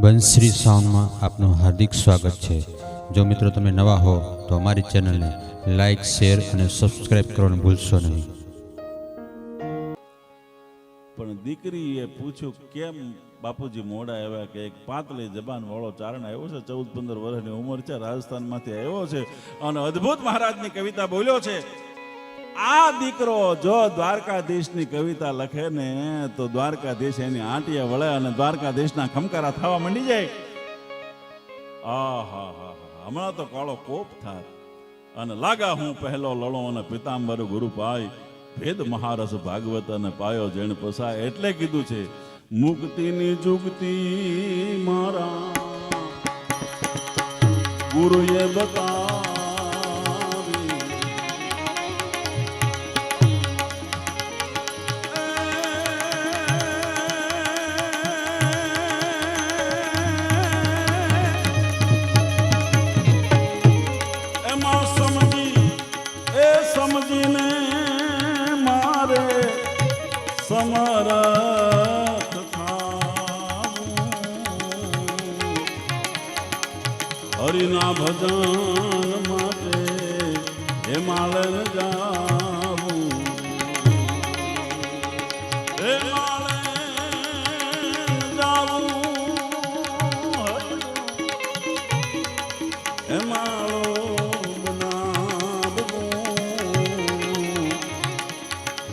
બંશ્રી સાઉન્ડમાં આપનું હાર્દિક સ્વાગત છે. જો મિત્રો તમે નવા હો, તો અમારી ચેનલને લાઇક શેર અને સબસ્ક્રાઇબ કરવાનું ભૂલશો નહીં. પણ દીકરીએ પૂછ્યું, કેમ બાપુજી મોડા આવ્યા કે એક પાતળી જબાન વાળો ચારણ આવ્યો છે? ચૌદ, પંદર વર્ષની ઉંમર છે, રાજસ્થાનમાંથી આવ્યો છે અને અદ્ભુત મહારાજની કવિતા બોલ્યો છે. આ દીકરો જો દ્વારકાધીશની કવિતા લખે ને, તો દ્વારકાધીશ એની આંટીએ વળે અને દ્વારકાધીશના ખમકારા થવા માંડી જાય. આ હા હમણાં તો કાળો કોપ થાય. અને લાગા હું પહેલો લડો અને પિતાંબર ગુરુ પાય. ભેદ મહારસ ભાગવત અને પાયો જેણ પસાય એટલે કીધું છે, મુક્તિની જુગતિ મારા ગુરુએ બતાવી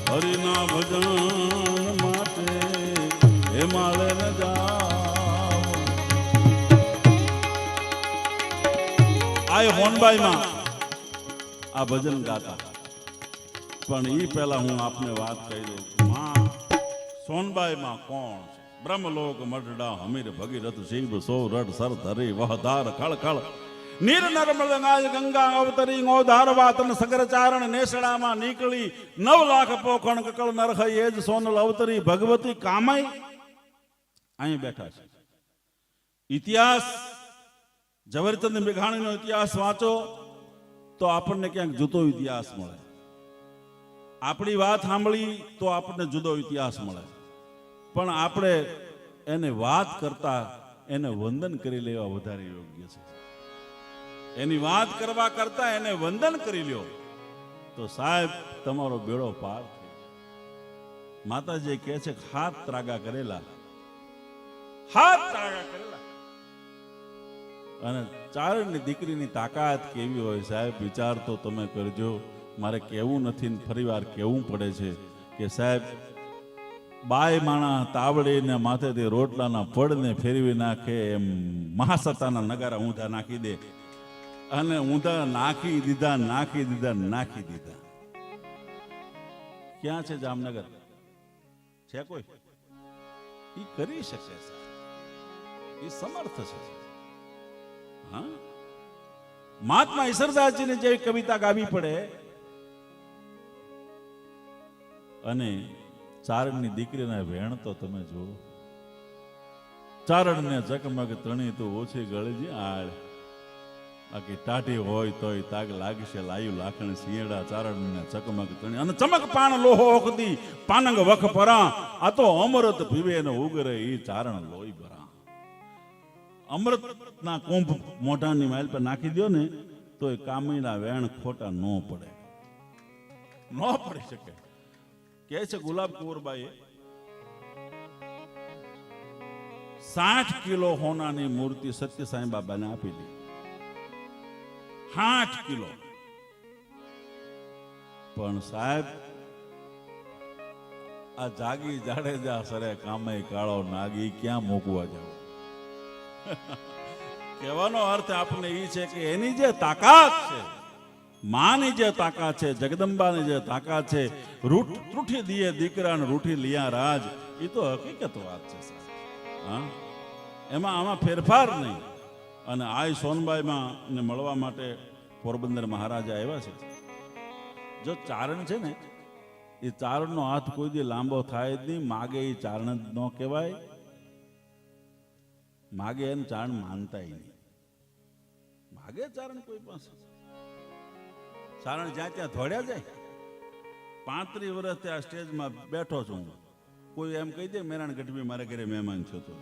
હરિના ભજન માટે હિમાલય ન આય હોનબાઈમાં આ ભજન ગાતા. પણ એ પહેલા હું આપને વાત કહી દઉં માં, સોનબાઈમાં કોણ બ્રહ્મલોક મઢડા હમીર ભગીરથ શિવ સો રડ સર ધરી વહધાર ખળ નીર નર્મદ નાય ગંગા અવતરી ગોધાર વાતન સગર ચારણ નેસડામાં નીકળી નવ લાખ પોખણ કકળ નરખ એ જ સોનલ અવતરી ભગવતી કામાઈ અહીં બેઠા છે ઇતિહાસ ઝવેરચંદ મેઘાણીનો ઇતિહાસ વાંચો તો આપણને ક્યાંક જુદો ઇતિહાસ મળે આપણી વાત સાંભળી તો આપણને જુદો ઇતિહાસ મળે પણ આપણે એને વાત કરતા એને વંદન કરી લેવા વધારે યોગ્ય છે એની વાત કરવા કરતા એને વંદન કરી લ્યો. તો સાહેબ, તમારો બેડો પાર માતાજી કહે છે હાથ ત્રાગા કરેલા. હાથ ત્રાગા કરેલા. અને ચારણની દીકરીની તાકાત કેવી હોય સાહેબ, વિચાર તો તમે કરજો. મારે કેવું નથી ને ફરીવાર કેવું પડે છે કે સાહેબ, બાય માણા તાવડીને માથેથી રોટલાના પડને ફેરવી નાખે એમ મહાસત્તાના નગારા ઊંધા નાખી દે. અને ઊંધા નાખી દીધા નાખી દીધા નાખી દીધા. ક્યાં છે જામનગર? છે કોઈ? એ કરી શકે છે. એ સમર્થ છે. હા? મહાત્મા ઈશ્વરદાસજીને જે કવિતા ગાવી પડે, અને ચારણની દીકરીના વેણ તો તમે જુઓ. ચારણને જકમગ તણી તો ઓછી ગળજી આળ. બાકી ટાઢી હોય તોય તાગ લાગશે લાયું લાખણ સિંહડા ચારણના ચકમક તણી અને ચમક પાણ લોહો ઓખતી પાનંગ વખ પરા. આ તો અમૃત પીવે ને ઉગરે ઈ ચારણ લોહી ભરા. અમૃતના કુંભ મોઢાની માઇલ પર નાખી દો ને તો એ કામીના વેણ ખોટા ન પડે. ન પડી શકે. કે છે ગુલાબ કુંવરબાઈએ, સાઠ કિલો હોનાની મૂર્તિ સત્ય સાંઈ બાબાને આપી દીધી સાઠ કિલો. પણ સાહેબ, આ જાગી જાડેજા સરે કામે કાળો નાગી ક્યાં મૂકવા જાવ? કહેવાનો અર્થ આપને એ છે કે એની જે તાકાત છે, માની જે તાકાત છે, જગદંબાની જે તાકાત છે, રૂઠ રૂઠી દીએ દીકરાને રૂઠી લિયા રાજ એ તો હકીકત વાત છે હા? એમાં આમાં ફેરફાર નહીં. અને આ સોનબાઈમાં ને મળવા માટે પોરબંદર મહારાજા આવ્યા છે. જો ચારણ છે ને, એ ચારણનો હાથ કોઈ દી લાંબો થાય જ નહીં, માગે એ ચારણ જ ન કહેવાય. માગે એમ ચારણ માનતા નહીં. માગે ચારણ કોઈ પાસે? ચારણ જ્યાં ત્યાં ધોડ્યા જાય. પાંત્રીસ વર્ષ ત્યાં સ્ટેજમાં બેઠો છું કોઈ એમ કહી દે, મેરાણ ગઢવી, મારા ઘરે મહેમાન છો તો.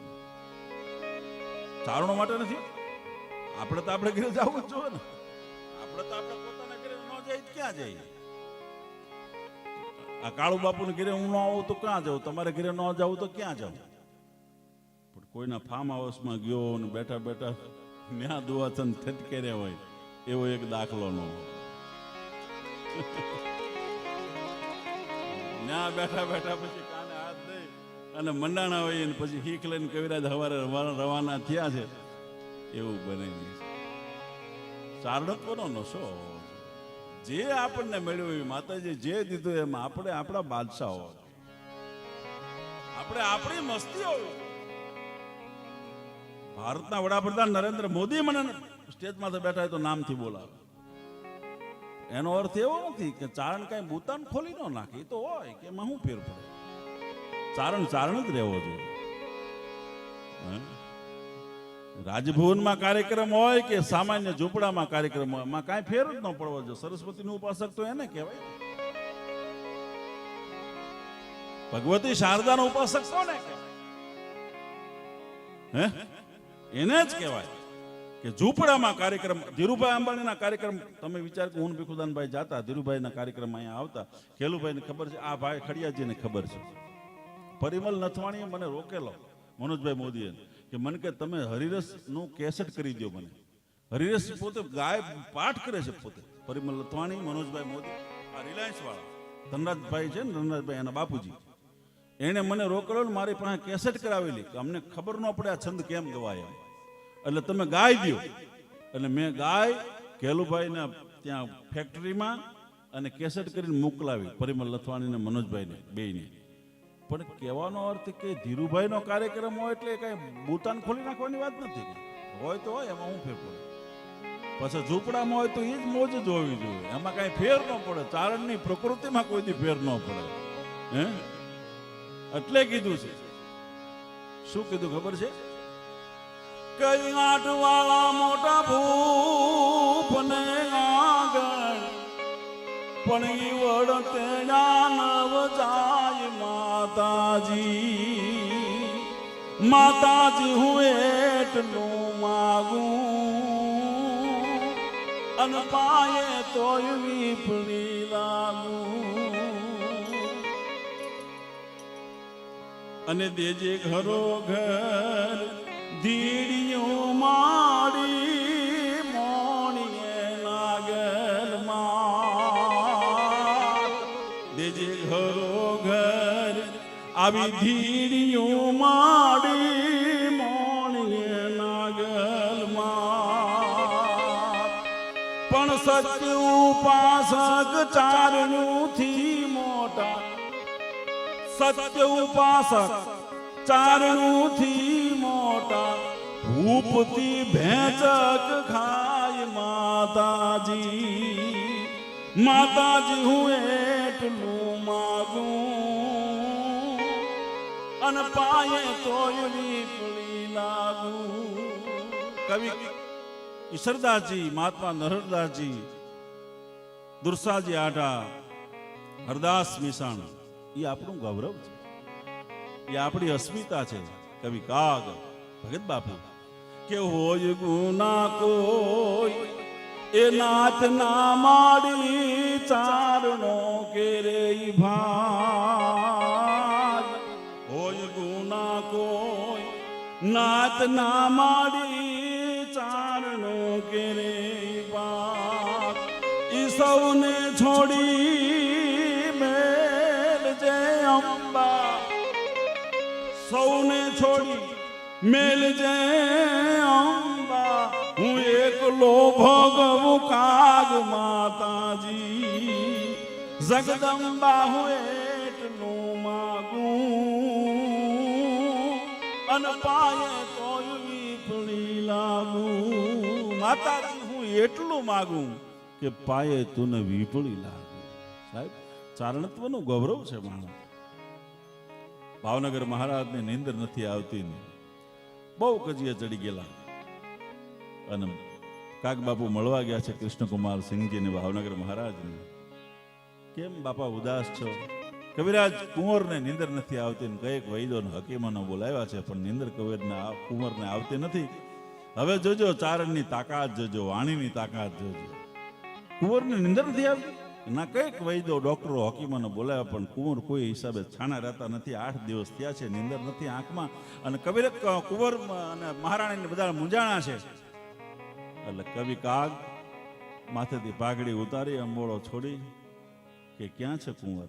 ચારણો માટે નથી? આપણે તો આપણે ઘરે જવું જ જોઈએ ને. આપણે તો આપણે પોતાના ઘરે ન જઈએ ક્યાં જઈએ? આ કાળુ બાપુને ઘરે હું ન આવું તો ક્યાં જાઉં? તમારે ઘરે ન જાઉં તો ક્યાં જાઉં? પણ કોઈના ફાર્મ હાઉસમાં ગયો ને બેઠા બેઠા ન્યા દુવાચન ઠટકે રહ્યા હોય, એવો એક દાખલો નો ન્યા બેઠા બેઠા પછી કાને હાથ દઈ અને મંડાણા હોય ને પછી હીક લઈને કવિરાજ હવારે રવા- રવાના થયા છે, એવું બની છે. ચારણત્વનો નશો જે આપણને મળ્યું એ માતાજી જે દીધું એમાં આપણે આપણા બાદશાહો. આપણે આપણી મસ્તી હોવી ભારતના વડાપ્રધાન નરેન્દ્ર મોદી મને સ્ટેજમાંથી બેઠા હોય તો નામથી બોલાવે. એનો અર્થ એવો નથી કે ચારણ કઈ બુતાન ખોલી ન નાખે તો હોય કે એમાં શું ફેર ચારણ ચારણ જ રહેવો જોઈએ? રાજભવનમાં કાર્યક્રમ હોય કે સામાન્ય ઝૂંપડામાં કાર્યક્રમ હોય, એમાં કાંઈ ફેર જ ન પડવો જોઈએ. સરસ્વતીનું ઉપાસક તો એને કહેવાય. ભગવતી શારદાનો ઉપાસક કોને એને જ કહેવાય કે ઝૂંપડામાં કાર્યક્રમ, ધીરુભાઈ અંબાણીના કાર્યક્રમ, તમે વિચાર કે હું ભીખુદાનભાઈ જાતા, ધીરુભાઈના કાર્યક્રમ અહીંયા આવતા. ખેલુભાઈને ખબર છે, આ ભાઈ ખડિયાજીને ખબર છે. પરિમલ નથવાણીએ મને રોકેલો, મનોજભાઈ મોદીએ. કે મને કે તમે હરિરસનું કેસેટ કરી દો મને. હરિરસ પોતે ગાય પાઠ કરે છે પોતે. પરિમલ લથવાણી, મનોજભાઈ મોદી, આ રિલાયન્સ વાળા. ધનરાજભાઈ છે ને, ધનરાજભાઈ એના બાપુજી. એણે મને રોકડો મારી પાસે કેસેટ કરાવેલી. કે અમને ખબર ન પડે આ છંદ કેમ ગવાય એટલે તમે ગાય દો એટલે મેં ગાય કેલુભાઈને ત્યાં ફેક્ટરીમાં અને કેસેટ કરીને મોકલાવી, પરિમલ લથવાણીને, મનોજભાઈને, બેયને. પણ કહેવાનો અર્થ કે ધીરુભાઈનો કાર્યક્રમ હોય એટલે કઈ બુતાન ખોલી નાખવાની વાત નથી હોય તો હોય, એમાં હું ફેર પડે. પછી ઝૂંપડામાં હોય તો એ જ મોજ જ હોવી જોઈએ. એમાં કાંઈ ફેર ન પડે. ચારણની પ્રકૃતિમાં કોઈ દી ફેર ન પડે. હે? એટલે કીધું છે. શું કીધું ખબર છે? કઈ આટવાળા મોટા ભૂપને આગળ પણ ઈ વળતે નવ જાય માતાજી માતાજી હું એટલું માગું. અન પાયે તોય વીપણી લાગું. અને દેજે ઘરો ઘર ધીડીઓ માડી આવી ધીડીઓ માડી મોણીએ નાગલમાં પણ સત્ય ઉપાસક ચારણું થી મોટા. સત્ય ઉપાસક ચારણું થી મોટા. ભૂપતી ભેંચક ખાય માતાજી. માતાજી હું એટલું માગું અને પાયે તોય વિપળી લાગુ. કવિ ઈશ્વરદાસજી મહાત્મા નરહરદાસજી, દુર્સાજી આટા, હરદાસ મિસાણ, એ આપણું ગૌરવ છે. એ આપણી અસ્મિતા છે. કવિ કાગ, ભગત બાપુ. કે હોય ગુના કોઈ, એ નાથ ના માડી ચારણો કે રે ભાગ નાથ ના મારી ચારણો કેરે ભાગ ઈ સૌને છોડી મેલ જે અંબા. સૌને છોડી મેલ જે અંબા. હું એકલો ભોગવું કાગ માતાજી. જગદંબા હું અન પાયે કોઈ લાગું. માતાજી, હું એટલું માગું કે પાયે તુને વીપળી લાગું. સાહેબ, ચારણત્વનું ગૌરવ છે માણસ ભાવનગર મહારાજને નિંદર નથી આવતી ને. બહુ કજીએ ચડી ગયેલા. અને કાક બાપુ મળવા ગયા છે કૃષ્ણકુમાર સિંહજીને ભાવનગર મહારાજને. કેમ બાપા ઉદાસ છો? કવિરાજ, કુંવરને નિંદર નથી આવતી ને કંઈક વૈદોને હકીમાનો બોલાવ્યા છે, પણ નિંદર કવિરને કુંવરને આવતી નથી. હવે જોજો, ચારણની તાકાત જોજો, વાણીની તાકાત જોજો. કુંવરની નિંદર નથી આવતી? ના, કંઈક વૈદો ડોક્ટરો, હકીમાનો બોલાવ્યા, પણ કુંવર કોઈ હિસાબે છાણા રહેતા નથી. આઠ દિવસ થયા છે, નિંદર નથી આંખમાં. અને કવિર કુંવર અને મહારાણીને બધા મૂંઝાણા છે. એટલે કવિ કાગ, માથેથી પાઘડી ઉતારી, અંબોળો છોડી, કે ક્યાં છે કુંવર?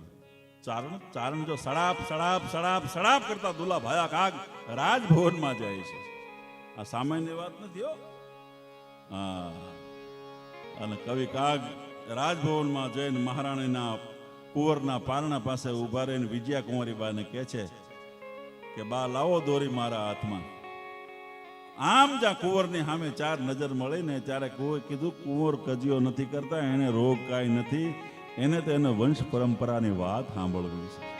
ચારણ ચારણ જો સડાપ સડાપ સડાપ સડાપ કરતા દુલા ભાયા કાગ રાજભવનમાં જાય છે. આ સામાન્ય વાત નથી અને કવિ કાગ રાજભવનમાં જઈને મહારાણીના કુંવરના પારણા પાસે ઊભા રહીને વિજયા કુંવરી બાને કહે છે કે, બા, લાવો દોરી મારા હાથમાં. આમ જ્યાં કુંવરની સામે ચાર નજર મળી ને ત્યારે કુંવર કીધું, કુંવર કજિયો નથી કરતા, એને રોગ કાંઈ નથી. એને તો એના વંશ પરંપરાની વાત સાંભળવી છે.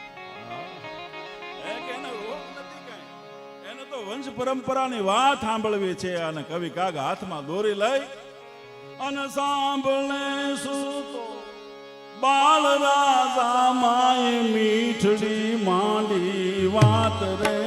વંશ પરંપરાની વાત સાંભળવી છે અને કવિ કાગ હાથમાં દોરી લઈ અને સાંભળે સુતો. બાલ રાજા માય મીઠડી માંડી વાત રે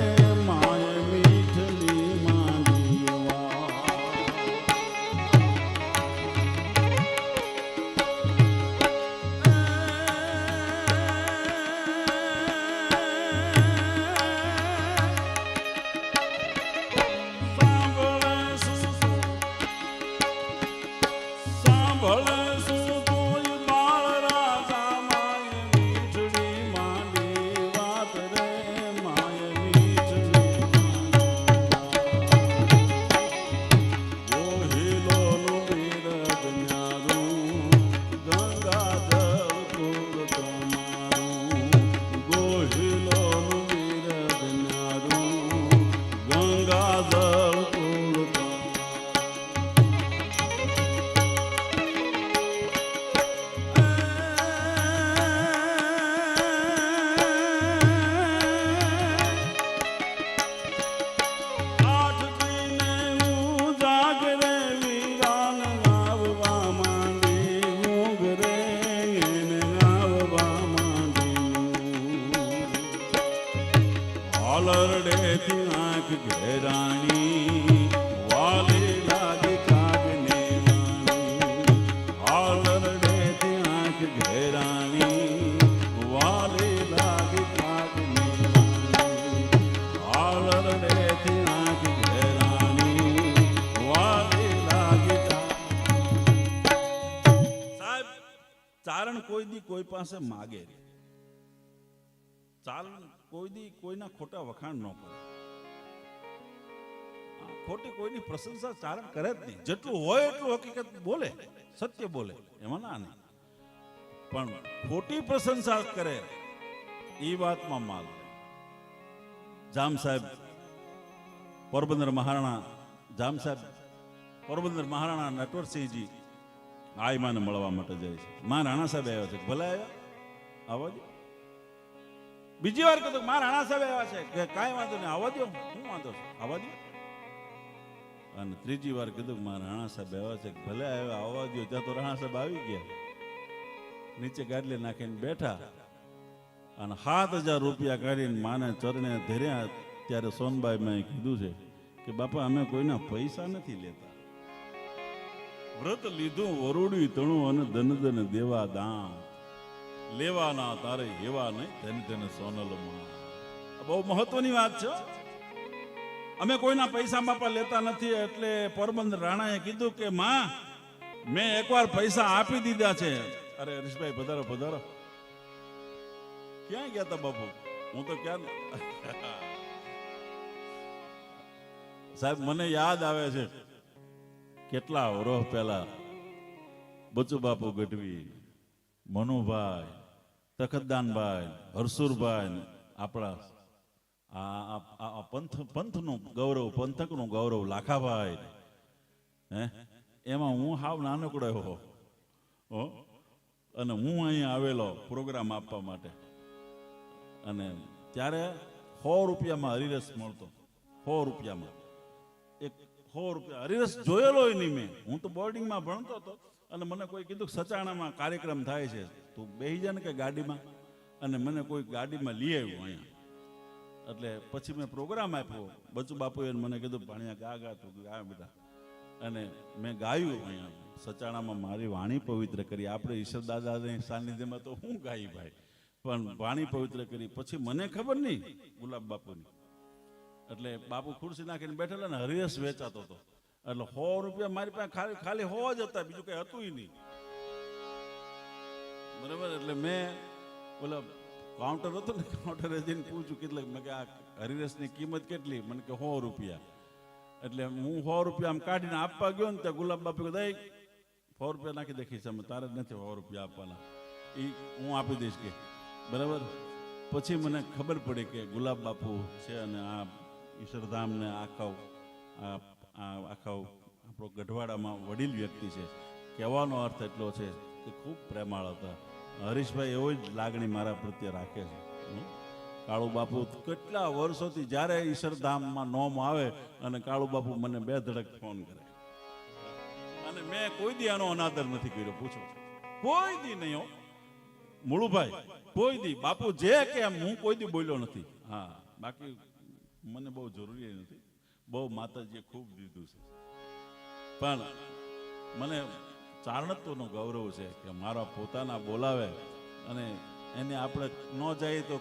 ચારણ કોઈ દી કોઈ પાસે માગે નહીં. કોઈ દી કોઈના ખોટા વખાણ ન કરો. ખોટી કોઈની પ્રશંસા ચારણ કરે જ નહીં. જેટલું હોય એટલું હકીકત બોલે, સત્ય બોલે, એમાં ના નહીં. પણ ખોટી પ્રશંસા કરે એ વાતમાં માલ. જામ સાહેબ, પોરબંદર મહારાણા, જામ સાહેબ, પોરબંદર મહારાણા નટવરસિંહજી આઈ માને મળવા માટે જાય છે. મા રાણા સાહેબ આવ્યા છે. ભલે આવ્યા? આવવા બીજી વાર કીધું મારા રાણા સાહેબ આવ્યા છે કે કાંઈ વાંધો નહીં આવવા દો શું વાંધો છે. આવવા દો અને ત્રીજી વાર કીધું મારા રાણા સાહેબ આવ્યા છે ભલે આવ્યા આવવા દો ત્યાં તો રાણા સાહેબ આવી ગયા. નીચે ગાડલી નાખીને બેઠા. અને સાત હજાર રૂપિયા કાઢીને માને ચરણે ધર્યા. ત્યારે સોનબાઈ મેં કીધું છે કે બાપા, અમે કોઈના પૈસા નથી લેતા. વ્રત લીધું, વરુડી તણું અને ધન ધન દેવા દાન. લેવાના, તારે એવા નહીં. તેને તેને સોનલમાં બહુ મહત્વની વાત છે. અમે કોઈના પૈસા બાપા લેતા નથી, એટલે પોરબંદર રાણાએ કીધું કે, માં, મેં એકવાર પૈસા આપી દીધા છે. અરે હરીશભાઈ, પધારો પધારો. ક્યાં ગયા તા બાપુ? હું તો ક્યાં સાહેબ, મને યાદ આવે છે, કેટલા વરોહ પહેલા બચુ બાપુ ગઢવી, મનુભાઈ તખતદાનભાઈ હરસુરભાઈ આપણા આ પંથ પંથનું ગૌરવ, પંથકનું ગૌરવ લાખાભાઈ હે? એમાં હું હાવ નાનકડો હો? અને હું અહીંયા આવેલો પ્રોગ્રામ આપવા માટે. અને ત્યારે સો રૂપિયામાં હરિરસ મળતો. સો રૂપિયામાં. સો રૂપિયા. હરિરસ જોયેલો નહીં મેં. હું તો બોર્ડિંગમાં ભણતો હતો અને મને કોઈ કીધું સચાણામાં કાર્યક્રમ થાય છે. તું બેસી જા ને કે ગાડીમાં. અને મને કોઈ ગાડીમાં લઈ આવ્યું અહીંયા. એટલે પછી મેં પ્રોગ્રામ આપ્યો. બચુ બાપુએ મને કીધું, ભણ્યા, ગા ગા, તું ગા બધા. અને મેં ગાયું અહીંયા. સચાણામાં મારી વાણી પવિત્ર કરી. આપણે ઈશ્વર દાદાને સાનિધ્યમાં તો હું ગાઈ ભાઈ. પણ વાણી પવિત્ર કરી. પછી મને ખબર નહીં ગુલાબ બાપુની. એટલે બાપુ ખુરશી નાખીને બેઠેલા ને હરિયસ વેચાતો હતો. એટલે સો રૂપિયા મારી પાસે ખાલી ખાલી હો જ હતા, બીજું કઈ હતું નહીં. બરાબર? એટલે મેં ઓલા કાઉન્ટર હતું ને કાઉન્ટરે જઈને પૂછ્યું કેટલે મેં કે આ હરિરસની કિંમત કેટલી? મને કે, સો રૂપિયા. એટલે હું સો રૂપિયા આમ કાઢીને આપવા ગયો ને, ત્યાં ગુલાબ બાપુ દઈ સો રૂપિયા નાખી દેખી છે તારે નથી સો રૂપિયા આપવાના. એ હું આપી દઈશ કે, બરાબર? પછી મને ખબર પડી કે ગુલાબ બાપુ છે અને આ ઈશ્વરધામ ને આખા આખા, આપણો ગઢવાડામાં વડીલ વ્યક્તિ છે. કહેવાનો અર્થ એટલો છે કે ખૂબ પ્રેમાળ હતા. હરીશભાઈ એવો જ લાગણી મારા પ્રત્યે રાખે છે. કાળુ બાપુ કેટલા વર્ષોથી જ્યારે ઈશ્વરધામમાં નોમ આવે અને કાળુ બાપુ મને બે ધડક ફોન કરે. અને મેં કોઈ દી આનો અનાદર નથી કર્યો, પૂછો. કોઈ દી નહીં હો. મુળુભાઈ, કોઈ દી. બાપુ જે કે હું કોઈ દી બોલ્યો નથી. હા, બાકી મને બહુ જરૂરી નથી. બહુ માતાજીએ ખૂબ દીધું છે. પણ મને ચારણત્વનો ગૌરવ છે કે મારા પોતાના બોલાવે અને એને આપણે ન જઈએ તો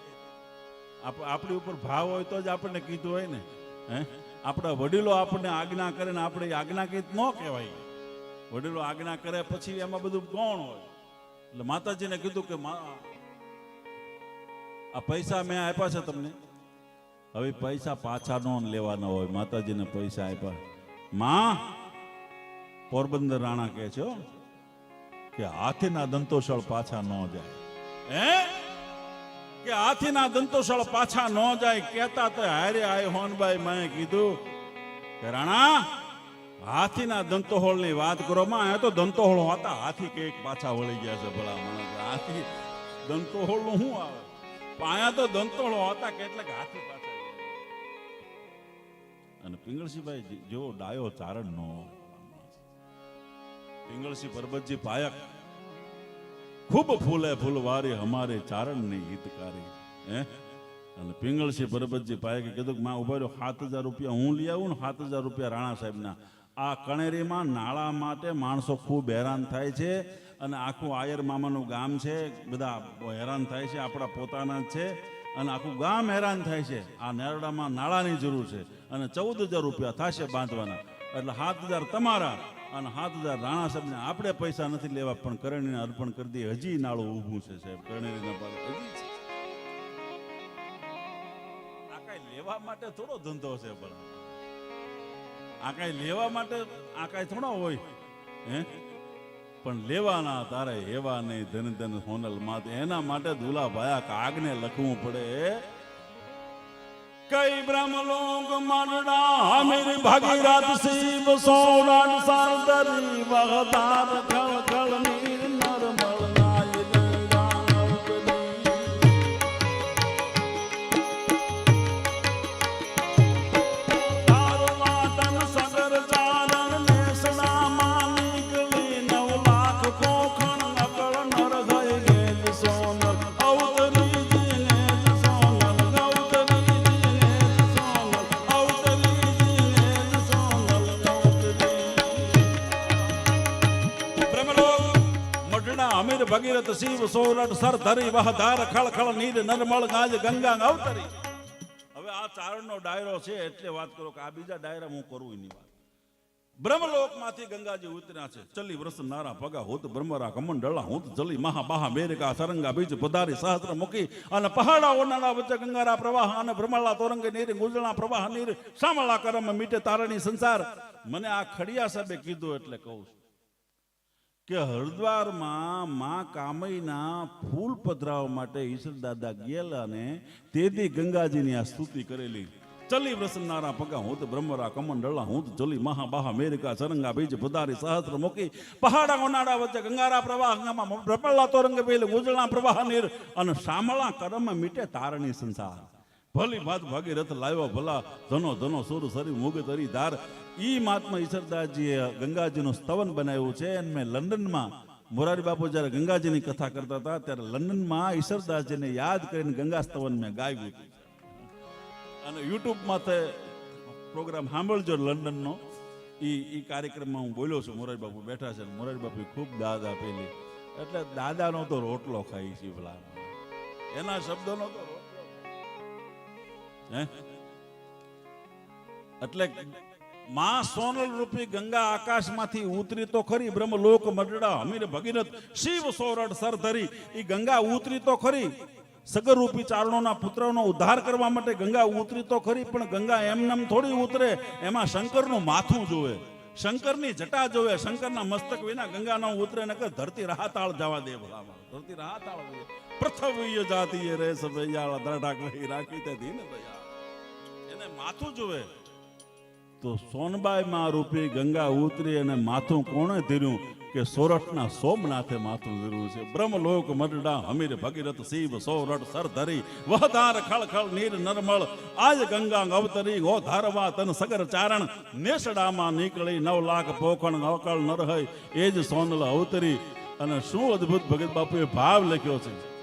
આપણી ઉપર ભાવ હોય તો જ આપણને કીધું હોય ને, હે? આપણા વડીલો આપણને આજ્ઞા કરે ને આપણે આજ્ઞા કીત ન કહેવાય. વડીલો આજ્ઞા કરે પછી એમાં બધું કોણ હોય. એટલે માતાજીને કીધું કે આ પૈસા મેં આપ્યા છે તમને. હવે પૈસા પાછા ન લેવાના હોય, માતાજીને પૈસા આપ્યા. માં, પોરબંદર રાણા કહે છે કે હાથીના દંતોશળ પાછા ન જાય. હે? કે હાથીના દંતોશળ પાછા ન જાય કહેતા તો હારે આય હોનબાઈ મેં કીધું કે રાણા, હાથીના દંતોહોળની વાત કરો. માં એ તો દંતોહોળ હતા. હાથી કે પાછા વળી ગયા છે ભલા મને હાથી દંતોહળનું શું આવે? પાયા તો દંતોળો હતા કેટલાક હાથી પાછા. અને પિંગળસિંહભાઈ જેવો ડાયો ચારણ નો પિંગળસી પરબતજી પાયક. ખૂબ ફૂલે ફૂલવારી અમારે ચારણની હિતકારી હે? અને પિંગળસિંહ પરબતજી પાયકે કીધું કે માં ઊભા રહ્યો, સાત હજાર રૂપિયા હું લઈ આવું ને સાત હજાર રૂપિયા રાણા સાહેબના. આ કણેરીમાં નાળા માટે માણસો ખૂબ હેરાન થાય છે અને આખું આયર મામાનું ગામ છે, બધા હેરાન થાય છે, આપણા પોતાના જ છે અને આખું ગામ હેરાન થાય છે. આ નેરડામાં નાળાની જરૂર છે. અને ચૌદ હજાર રૂપિયા થશે બાંધવાના. એટલે સાત હજાર તમારા અને સાત હજાર રાણા સાહેબને આપણે પૈસા નથી લેવા, પણ કરણીને અર્પણ કરી દઈએ. હજી નાળું ઊભું છે સાહેબ. કરણીના પાલે હજી આ કાંઈ લેવા માટે થોડો ધંધો છે પણ. આ કાંઈ લેવા માટે, આ કાંઈ થોડો હોય. હે? પણ લેવાના તારે એવા નહીં. ધન ધન હોનલ માત એના માટે દુલા ભાયા કાગને લખવું પડે. કઈ બ્રહ્મલોક મંડળા અમીર ભાગીરથ શિવ સોરાટ સારદરી વહદાર ખળ ખળ ભગીરથ શિવ સોરઠ સર ધરી વહધાર ખળ ખળ નીર નરમળ ગાજ ગંગા અવતરી. હવે આ ચારણનો ડાયરો છે, એટલે વાત કરો કે આ બીજા ડાયરા હું કરું એની વાત. બ્રહ્મલોકમાંથી ગંગાજી ઉતર્યા છે. ચલી વરસ નારા પગા હોત બ્રહ્મરા કમંડળા હોત જલી મહા બાહા મેરકા સરંગા બીજ પધારી સહસ્ત્ર મુખી અને પહાડા ઓનાળા વચ્ચે ગંગારા પ્રવાહ અને બ્રહ્મલા તોરંગ નીર, ગુજળા પ્રવાહ નીર સામળા કરમ મીટે તારણી સંસાર. મને આ ખડિયા સાહેબે કીધું એટલે કહું છું. કે હરિદ્વારમાં મા કામયના ફૂલ પધરાવા માટે ઈશ્વર દાદા ગયેલા ને તેથી ગંગાજીની આ સ્તુતિ કરેલી. ચલી પ્રસન્નારા પગા હું તો બ્રહ્મરા કમંડળા હું તો ચલી મહાબાહા મેરિકા સરંગા બીજ પધારી સહસ્ત્ર મૂકી પહાડા ઉનાળા વચ્ચે ગંગારા પ્રવાહ, ગંગામાં પ્રપલ્લા તોરંગ પેલ ગુજળા પ્રવાહ નીર અને શામળા કરમ મીટે તારણી સંસાર. ભલી ભાત ભાગીરથ લાવ્યો ભલા, ધનો ધનો સુર સરી મુગ તરી ધાર. ઈ મહાત્મા ઈશ્વરદાસજીએ ગંગાજીનું સ્તવન બનાવ્યું છે અને મેં લંડનમાં મોરારી બાપુ જ્યારે ગંગાજીની કથા કરતા હતા, ત્યારે લંડનમાં ઈશ્વરદાસજીને યાદ કરીને ગંગા સ્તવન મેં ગાયું. અને યુટ્યુબમાં તે પ્રોગ્રામ સાંભળજો લંડનનો. એ એ કાર્યક્રમમાં હું બોલ્યો છું, મોરારી બાપુ બેઠા છે મોરારી બાપુ ખૂબ દાદ આપેલી. એટલે દાદાનો તો રોટલો ખાઈ છે ભલા. એના શબ્દોનો તો હે? એટલે માં સોનલ રૂપી ગંગા આકાશમાંથી ઉતરી તો ખરી, બ્રહ્મલોક મડડા હમીર ભગીરથ, શિવ સોરઠ સર ધરી એ ગંગા ઉતરી તો ખરી. સગર રૂપી ચારણોના પુત્રનો ઉદ્ધાર કરવા માટે ગંગા ઉતરી તો ખરી, પણ ગંગા એમનેમ થોડી ઉતરે, એમાં શંકરનું માથું જોવે શંકરની જટા જોવે શંકરના મસ્તક વિના ગંગા ન ઉતરે, નકર ધરતી રાહતાળ જવા દે ભલામાં ધરતી રાહતાળ પૃથ્વીય જાતીય રે સભૈયાળ દરઢાક રાખી તે દીન ભયા એને માથું જોવે તો સોનબાઈ માં રૂપી ગંગા ઉતરી અને માથું કોણે ધીર્યું કે સોરઠના સોમનાથે માથું ધીર્યું છે? બ્રહ્મલોક મરડા હમીર ભગીરથ શિવ સોરઠ સર ધરી વહધાર ખળખળ નીર નરમળ, આજ ગંગા અવતરી ગો ધારવા તન સગર ચારણ, નેસડામાં નીકળી નવ લાખ પોખણ નવકળ નરહય, એ જ સોનલ અવતરી. અને શું અદ્ભુત ભગત બાપુએ ભાવ લખ્યો છે?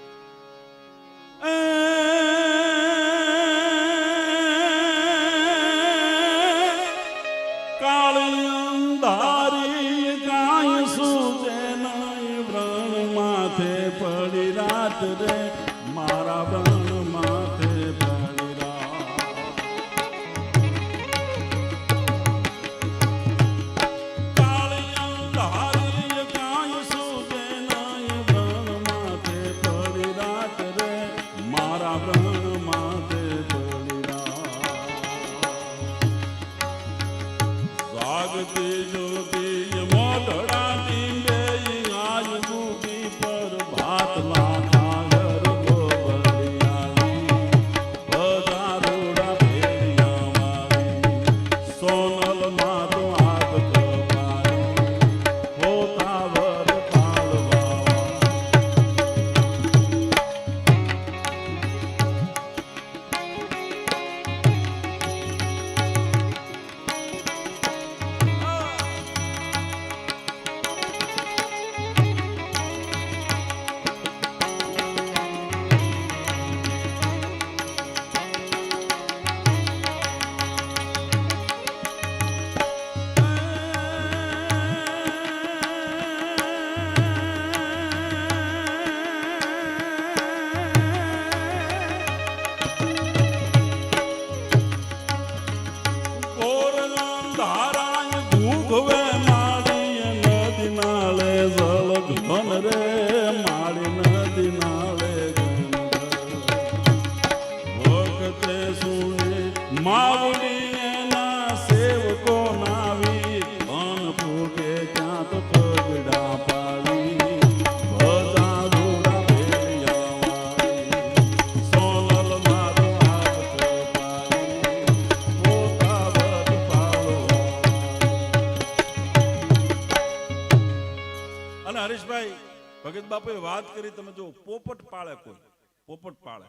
પોપટ પાળે,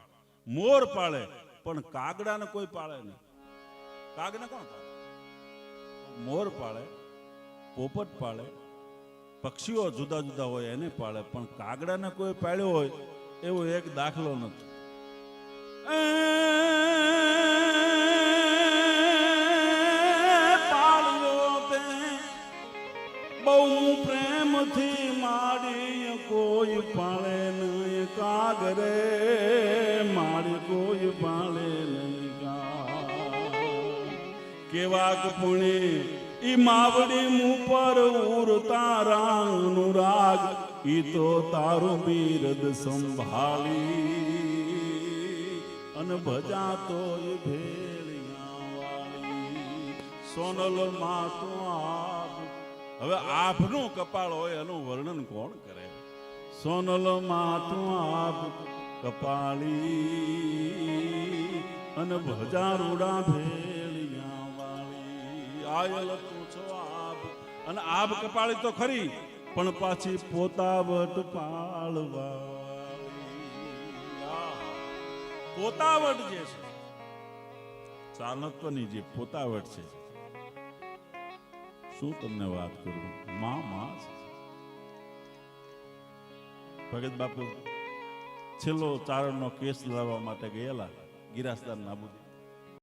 મોર પાળે, પણ કાગડાને કોઈ પાળે નહીં. કાગને કોણ પાળે? મોર પાળે, પોપટ પાળે, પક્ષીઓ જુદા જુદા હોય એને પાળે, પણ કાગડાને કોઈ પાળ્યો હોય એવો એક દાખલો નથી. કાગરે મારી કોઈ પાળે નહીં કેવાક પુણે ઈ માવડી મું પર ઉરતા રાંગનું રાગ, ઈ તો તારું બીરદ સંભાળી. અને ભજાતો એ ભેળિયા વાળી. સોનલમાં તો આપ. હવે આપનું કપાળ હોય એનું વર્ણન કોણ કરે? સોનલમાં તો આપ કપાળી અને ભજારૂડા ભેળિયા વાળી. આયલ તું છો આપ અને આબ કપાળી તો ખરી, પણ પાછી પોતાવટ પાળવા પોતાવટ જે છે. ચાણક્યની જે પોતાવટ છે. શું તમને વાત કરું? મા મા છે. ભગત બાપુ છેલ્લો ચારણનો કેસ લાવવા માટે ગયેલા ગિરાસદાર નાબૂદી.